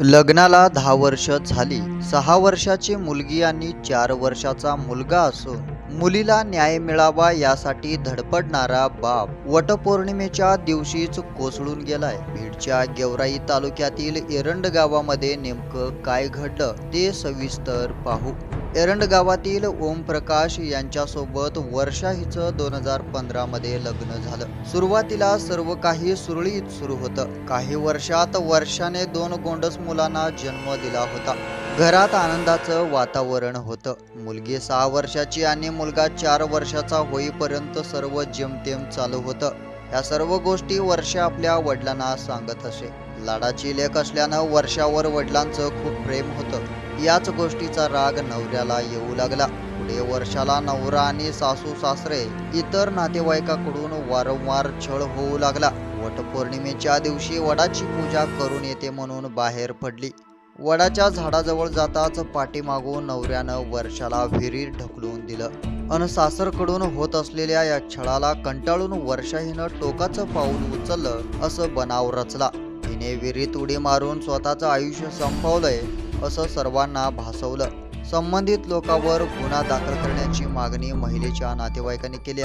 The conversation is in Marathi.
लग्नाला दहा वर्ष झाली. सहा वर्षाची मुलगी आणि चार वर्षाचा मुलगा असून मुलीला न्याय मिळावा यासाठी धडपडणारा बाप वटपौर्णिमेच्या दिवशीच कोसळून गेलाय. बीडच्या गेवराई तालुक्यातील एरंड गावामध्ये नेमकं काय घडलं ते सविस्तर पाहू. एरंड गावातील ओमप्रकाश यांच्यासोबत वर्षा हिचं दोन हजार पंधरामध्ये लग्न झालं. सुरुवातीला सर्व काही सुरळीत सुरू होतं. काही वर्षात वर्षाने दोन गोंडस मुलांना जन्म दिला होता. घरात आनंदाचं वातावरण होतं. मुलगी सहा वर्षाची आणि मुलगा चार वर्षाचा होईपर्यंत सर्व जेमतेम चालू होतं. या सर्व गोष्टी वर्षा आपल्या वडिलांना सांगत असे. लाडाची लेख असल्यानं वर्षावर वडिलांचं खूप प्रेम होतं. याच गोष्टीचा राग नवऱ्याला येऊ लागला. पुढे वर्षाला नवरा आणि सासू सासरे इतर नातेवाईकाकडून वारंवार छळ होऊ लागला. वटपौर्णिमेच्या दिवशी वडाची पूजा करून येते म्हणून बाहेर पडली. वडाच्या झाडाजवळ जाताच पाठीमागून नवऱ्यानं वर्षाला विहिरीत ढकलून दिलं. अन सासरकडून होत असलेल्या या छळाला कंटाळून वर्षा हिनं टोकाचं पाऊल उचललं असं बनाव रचला. हिने विहिरीत उडी मारून स्वतःचं आयुष्य संपवलंय असं सर्वांना भासवलं. संबंधित लोकांवर गुन्हा दाखल करण्याची मागणी महिलेच्या नातेवाईकांनी केली